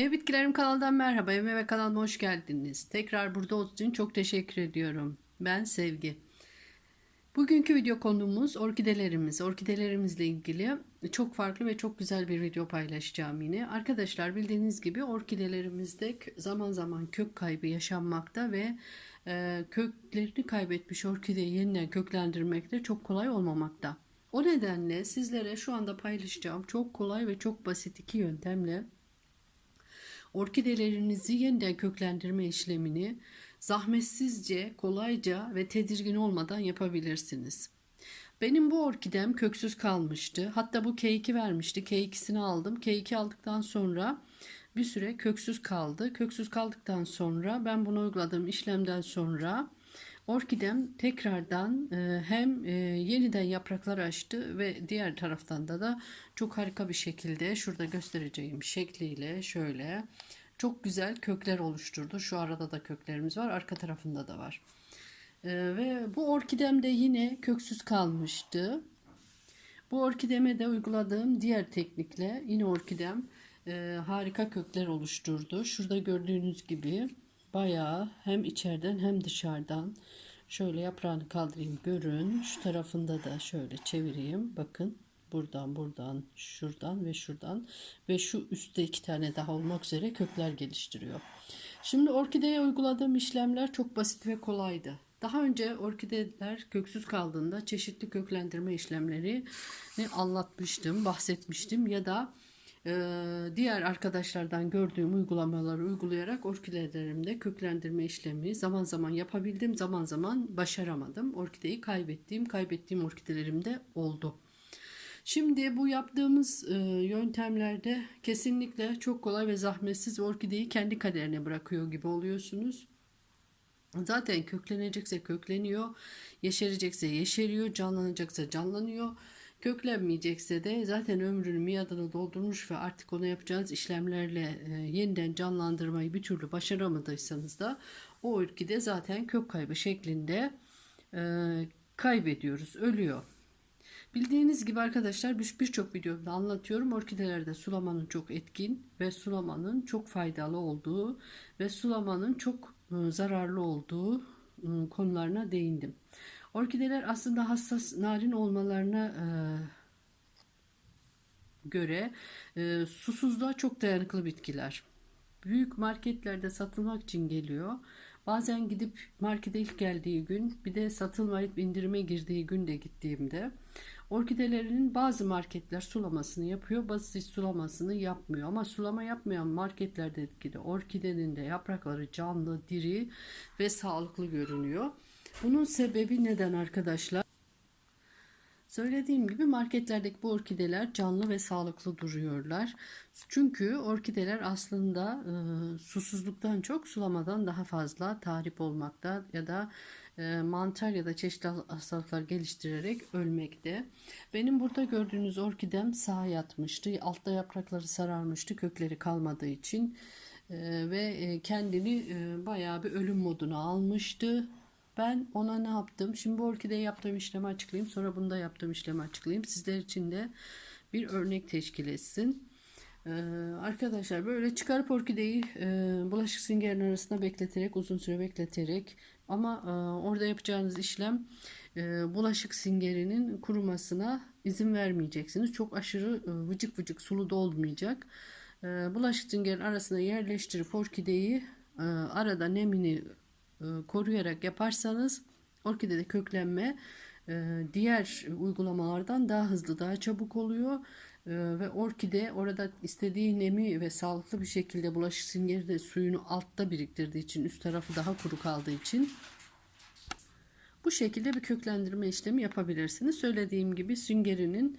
Ev Bitkilerim kanalından merhaba. Evime ve kanalıma hoş geldiniz. Tekrar burada olduğunuz için çok teşekkür ediyorum. Ben Sevgi. Bugünkü video konumuz orkidelerimiz. Orkidelerimizle ilgili çok farklı ve çok güzel bir video paylaşacağım yine. Arkadaşlar bildiğiniz gibi orkidelerimizde zaman zaman kök kaybı yaşanmakta ve e, köklerini kaybetmiş orkideyi yeniden köklendirmek de çok kolay olmamakta. O nedenle sizlere şu anda paylaşacağım çok kolay ve çok basit iki yöntemle orkidelerinizi yeniden köklendirme işlemini zahmetsizce, kolayca ve tedirgin olmadan yapabilirsiniz. Benim bu orkidem köksüz kalmıştı. Hatta bu K2 vermişti. K2'sini aldım. K2 aldıktan sonra bir süre köksüz kaldı. Köksüz kaldıktan sonra ben bunu uyguladığım işlemden sonra orkidem tekrardan e, hem e, yeniden yapraklar açtı ve diğer taraftan da da çok harika bir şekilde şurada göstereceğim şekliyle şöyle çok güzel kökler oluşturdu. Şu arada da köklerimiz var. Arka tarafında da var. E, ve bu orkidem de yine köksüz kalmıştı. Bu orkideme de uyguladığım diğer teknikle yine orkidem harika kökler oluşturdu. Şurada gördüğünüz gibi bayağı hem içeriden hem dışarıdan şöyle yaprağını kaldırayım görün. Şu tarafında da şöyle çevireyim. Bakın buradan buradan şuradan ve şuradan ve şu üstte iki tane daha olmak üzere kökler geliştiriyor. Şimdi orkideye uyguladığım işlemler çok basit ve kolaydı. Daha önce orkideler köksüz kaldığında çeşitli köklendirme işlemleri anlatmıştım, bahsetmiştim ya da diğer arkadaşlardan gördüğüm uygulamaları uygulayarak orkidelerimde köklendirme işlemi zaman zaman yapabildim, zaman zaman başaramadım. Orkideyi kaybettiğim, kaybettiğim orkidelerim de oldu. Şimdi bu yaptığımız e, yöntemlerde kesinlikle çok kolay ve zahmetsiz orkideyi kendi kaderine bırakıyor gibi oluyorsunuz. Zaten köklenecekse kökleniyor, yeşerecekse yeşeriyor, canlanacaksa canlanıyor. Köklenmeyecekse de zaten ömrünü miadını doldurmuş ve artık ona yapacağınız işlemlerle e, yeniden canlandırmayı bir türlü başaramadıysanız da o orkide zaten kök kaybı şeklinde e, kaybediyoruz, ölüyor. Bildiğiniz gibi arkadaşlar birçok videomda anlatıyorum. Orkidelerde sulamanın çok etkin ve sulamanın çok faydalı olduğu ve sulamanın çok e, zararlı olduğu e, konularına değindim. Orkideler aslında hassas, narin olmalarına e, göre e, susuzluğa çok dayanıklı bitkiler. Büyük marketlerde satılmak için geliyor. Bazen gidip markete ilk geldiği gün bir de satılmayıp indirime girdiği günde gittiğimde orkidelerinin bazı marketler sulamasını yapıyor bazı sulamasını yapmıyor ama sulama yapmayan marketlerdeki de orkidenin de yaprakları canlı, diri ve sağlıklı görünüyor. Bunun sebebi neden arkadaşlar? Söylediğim gibi marketlerdeki bu orkideler canlı ve sağlıklı duruyorlar. Çünkü orkideler aslında e, susuzluktan çok sulamadan daha fazla tahrip olmakta ya da e, mantar ya da çeşitli hastalıklar geliştirerek ölmekte. Benim burada gördüğünüz orkidem sağa yatmıştı. Altta yaprakları sararmıştı kökleri kalmadığı için e, ve e, kendini e, bayağı bir ölüm moduna almıştı. Ben ona ne yaptım? Şimdi bu orkideye yaptığım işlemi açıklayayım. Sonra bunda yaptığım işlemi açıklayayım. Sizler için de bir örnek teşkil etsin. Ee, arkadaşlar böyle çıkarıp orkideyi e, bulaşık süngerinin arasında bekleterek uzun süre bekleterek ama e, orada yapacağınız işlem e, bulaşık singerinin kurumasına izin vermeyeceksiniz. Çok aşırı e, vıcık vıcık sulu da olmayacak. E, bulaşık süngerin arasına yerleştirip orkideyi e, arada nemini koruyarak yaparsanız orkidede köklenme e, diğer uygulamalardan daha hızlı daha çabuk oluyor e, ve orkide orada istediği nemi ve sağlıklı bir şekilde bulaşık süngeri de suyunu altta biriktirdiği için üst tarafı daha kuru kaldığı için bu şekilde bir köklendirme işlemi yapabilirsiniz. Söylediğim gibi süngerinin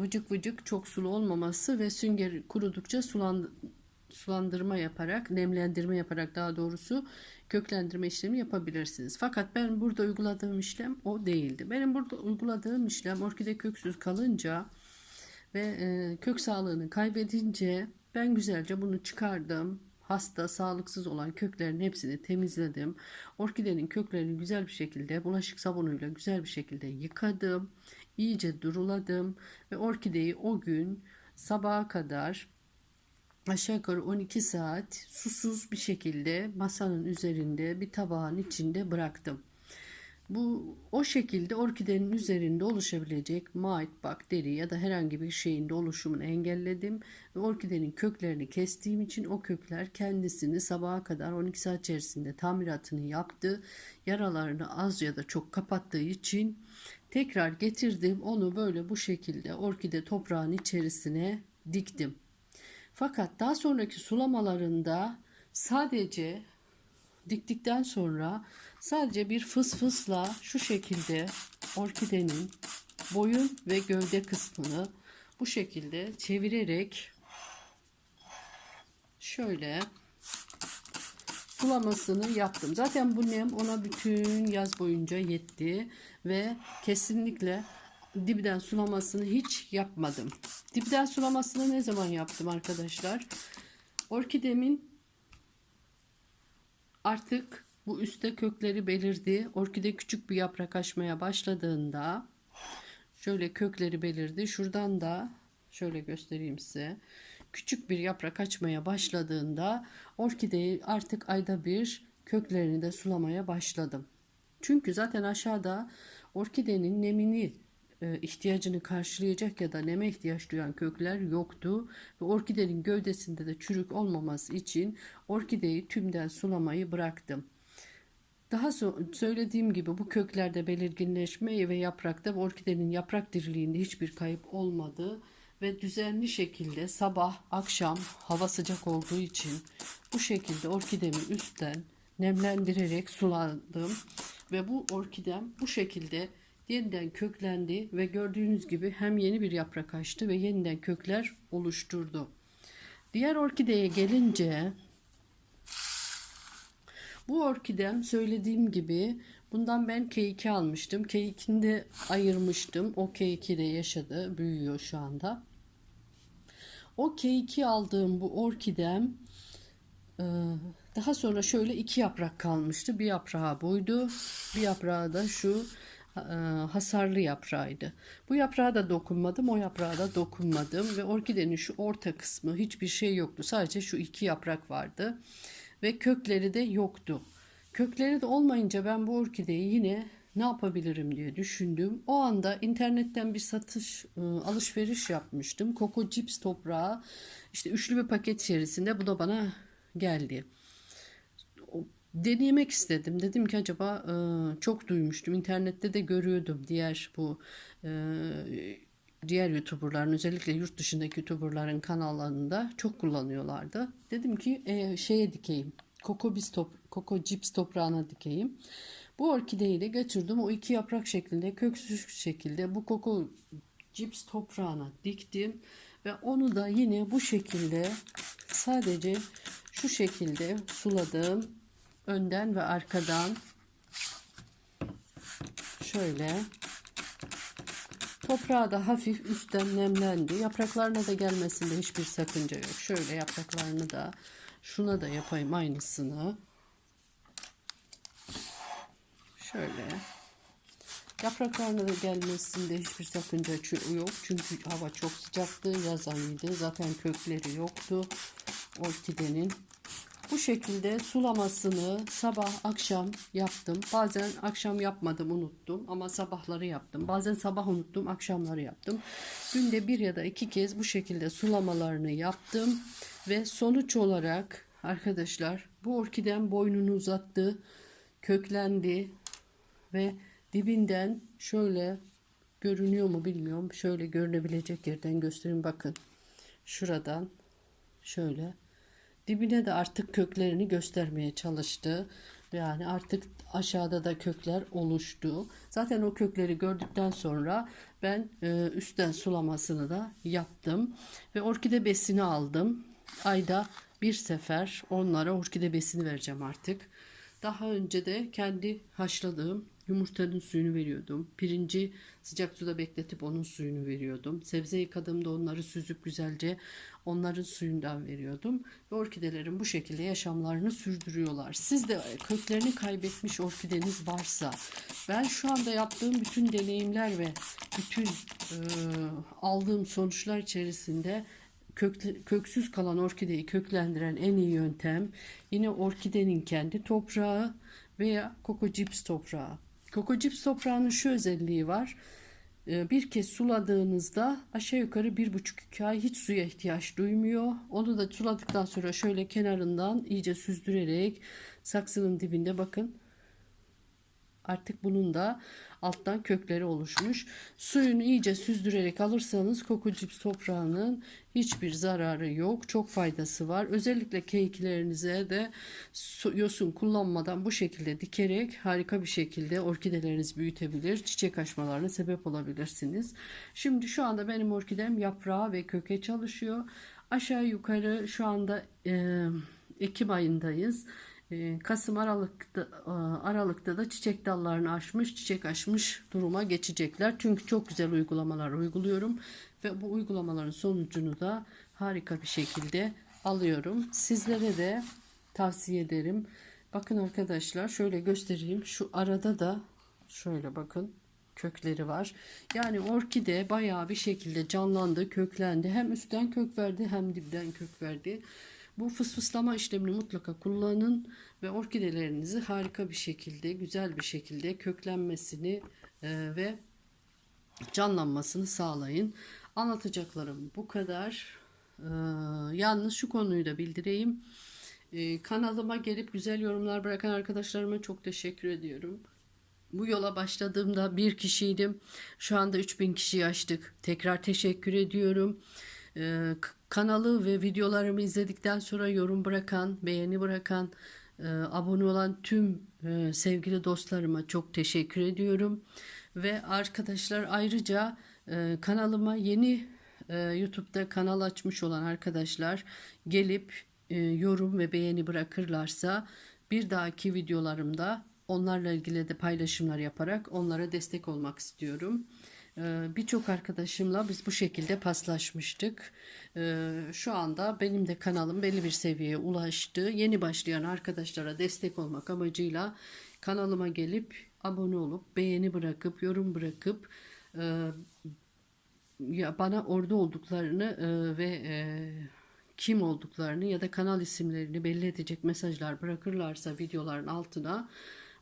vıcık vıcık çok sulu olmaması ve sünger kurudukça sulan, sulandırma yaparak, nemlendirme yaparak daha doğrusu köklendirme işlemi yapabilirsiniz. Fakat ben burada uyguladığım işlem o değildi. Benim burada uyguladığım işlem orkide köksüz kalınca ve e, kök sağlığını kaybedince ben güzelce bunu çıkardım. Hasta, sağlıksız olan köklerin hepsini temizledim. Orkidenin köklerini güzel bir şekilde bulaşık sabunuyla güzel bir şekilde yıkadım. İyice duruladım ve orkideyi o gün sabaha kadar aşağı yukarı 12 saat susuz bir şekilde masanın üzerinde bir tabağın içinde bıraktım. Bu o şekilde orkidenin üzerinde oluşabilecek mait bakteri ya da herhangi bir şeyin de oluşumunu engelledim ve orkidenin köklerini kestiğim için o kökler kendisini sabaha kadar 12 saat içerisinde tamiratını yaptı. Yaralarını az ya da çok kapattığı için tekrar getirdim onu böyle bu şekilde orkide toprağın içerisine diktim. Fakat daha sonraki sulamalarında sadece diktikten sonra sadece bir fıs fısla şu şekilde orkidenin boyun ve gövde kısmını bu şekilde çevirerek şöyle sulamasını yaptım. Zaten bu nem ona bütün yaz boyunca yetti ve kesinlikle dibden sulamasını hiç yapmadım. Dibden sulamasını ne zaman yaptım arkadaşlar? Orkidemin artık bu üstte kökleri belirdi. Orkide küçük bir yaprak açmaya başladığında şöyle kökleri belirdi. Şuradan da şöyle göstereyim size. Küçük bir yaprak açmaya başladığında orkideyi artık ayda bir köklerini de sulamaya başladım. Çünkü zaten aşağıda orkidenin nemini ihtiyacını karşılayacak ya da neme ihtiyaç duyan kökler yoktu. Ve orkidenin gövdesinde de çürük olmaması için orkideyi tümden sulamayı bıraktım. Daha so- söylediğim gibi bu köklerde belirginleşme ve yaprakta ve orkidenin yaprak diriliğinde hiçbir kayıp olmadı. Ve düzenli şekilde sabah akşam hava sıcak olduğu için bu şekilde orkidemi üstten nemlendirerek suladım. Ve bu orkidem bu şekilde yeniden köklendi ve gördüğünüz gibi hem yeni bir yaprak açtı ve yeniden kökler oluşturdu. Diğer orkideye gelince bu orkidem söylediğim gibi bundan ben K2 almıştım. K2'ni de ayırmıştım. O K2 de yaşadı. Büyüyor şu anda. O K2 aldığım bu orkidem e, daha sonra şöyle iki yaprak kalmıştı. Bir yaprağı buydu. Bir yaprağı da şu hasarlı yaprağıydı. Bu yaprağa da dokunmadım. O yaprağa da dokunmadım. Ve orkidenin şu orta kısmı hiçbir şey yoktu. Sadece şu iki yaprak vardı. Ve kökleri de yoktu. Kökleri de olmayınca ben bu orkideyi yine ne yapabilirim diye düşündüm. O anda internetten bir satış e, alışveriş yapmıştım. Coco Chips toprağı işte üçlü bir paket içerisinde bu da bana geldi. Deneyemek istedim. Dedim ki acaba e, çok duymuştum. İnternette de görüyordum diğer bu e, diğer YouTuber'ların özellikle yurt dışındaki YouTuber'ların kanallarında çok kullanıyorlardı. Dedim ki e, şeye dikeyim. Biz top, Coco Chips toprağına dikeyim. Bu orkideyi de götürdüm. O iki yaprak şeklinde, köksüz şekilde bu Coco Chips toprağına diktim. Ve onu da yine bu şekilde sadece şu şekilde suladım. Önden ve arkadan şöyle Toprağı da hafif üstten nemlendi. Yapraklarına da gelmesinde hiçbir sakınca yok. Şöyle yapraklarını da şuna da yapayım aynısını. Şöyle. Yapraklarına da gelmesinde hiçbir sakınca yok. Çünkü hava çok sıcaktı. Yaz ayıydı. Zaten kökleri yoktu. Orkidenin. Bu şekilde sulamasını sabah akşam yaptım. Bazen akşam yapmadım unuttum ama sabahları yaptım. Bazen sabah unuttum akşamları yaptım. Günde bir ya da iki kez bu şekilde sulamalarını yaptım. Ve sonuç olarak arkadaşlar bu orkiden boynunu uzattı. Köklendi ve dibinden şöyle görünüyor mu bilmiyorum. Şöyle görünebilecek yerden göstereyim bakın. Şuradan şöyle dibine de artık köklerini göstermeye çalıştı. Yani artık aşağıda da kökler oluştu. Zaten o kökleri gördükten sonra ben e, üstten sulamasını da yaptım. Ve orkide besini aldım. Ayda bir sefer onlara orkide besini vereceğim artık. Daha önce de kendi haşladığım yumurtanın suyunu veriyordum. Pirinci sıcak suda bekletip onun suyunu veriyordum. Sebze yıkadığımda onları süzüp güzelce onların suyundan veriyordum. Ve orkidelerin bu şekilde yaşamlarını sürdürüyorlar. Siz de köklerini kaybetmiş orkideniz varsa ben şu anda yaptığım bütün deneyimler ve bütün e, aldığım sonuçlar içerisinde kökle- köksüz kalan orkideyi köklendiren en iyi yöntem yine orkidenin kendi toprağı veya kokocips toprağı. Kokocips toprağının şu özelliği var. Ee, Bir kez suladığınızda aşağı yukarı bir buçuk iki ay hiç suya ihtiyaç duymuyor. Onu da suladıktan sonra şöyle kenarından iyice süzdürerek saksının dibinde bakın Artık bunun da alttan kökleri oluşmuş. Suyunu iyice süzdürerek alırsanız kokucips toprağının hiçbir zararı yok. Çok faydası var. Özellikle keyiklerinize de su- yosun kullanmadan bu şekilde dikerek harika bir şekilde orkidelerinizi büyütebilir. Çiçek açmalarına sebep olabilirsiniz. Şimdi şu anda benim orkidem yaprağı ve köke çalışıyor. Aşağı yukarı şu anda e, Ekim ayındayız. Ee, Kasım Aralık'ta e, Aralık'ta da çiçek dallarını açmış, çiçek açmış duruma geçecekler. Çünkü çok güzel uygulamalar uyguluyorum ve bu uygulamaların sonucunu da harika bir şekilde alıyorum. Sizlere de tavsiye ederim. Bakın arkadaşlar şöyle göstereyim. Şu arada da şöyle bakın kökleri var. Yani orkide bayağı bir şekilde canlandı, köklendi. Hem üstten kök verdi hem dipten kök verdi. Bu fısfıslama işlemini mutlaka kullanın ve orkidelerinizi harika bir şekilde, güzel bir şekilde köklenmesini e, ve canlanmasını sağlayın. Anlatacaklarım bu kadar. E, yalnız şu konuyu da bildireyim. E, kanalıma gelip güzel yorumlar bırakan arkadaşlarıma çok teşekkür ediyorum. Bu yola başladığımda bir kişiydim. Şu anda 3000 kişiyi aştık. Tekrar teşekkür ediyorum. Ee, kanalı ve videolarımı izledikten sonra yorum bırakan, beğeni bırakan, e, abone olan tüm e, sevgili dostlarıma çok teşekkür ediyorum. Ve arkadaşlar ayrıca e, kanalıma yeni YouTube'da kanal açmış olan arkadaşlar gelip yorum ve beğeni bırakırlarsa bir dahaki videolarımda onlarla ilgili de paylaşımlar yaparak onlara destek olmak istiyorum. Ee, Birçok arkadaşımla biz bu şekilde paslaşmıştık. Ee, Şu anda benim de kanalım belli bir seviyeye ulaştı. Yeni başlayan arkadaşlara destek olmak amacıyla kanalıma gelip abone olup beğeni bırakıp yorum bırakıp e, ya bana orada olduklarını e, ve e, kim olduklarını ya da kanal isimlerini belli edecek mesajlar bırakırlarsa videoların altına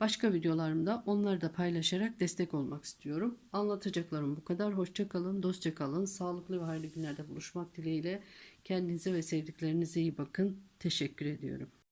başka videolarımda onları da paylaşarak destek olmak istiyorum. Anlatacaklarım bu kadar. Hoşça kalın, dostça kalın. Sağlıklı ve hayırlı günlerde buluşmak dileğiyle. Kendinize ve sevdiklerinize iyi bakın. Teşekkür ediyorum.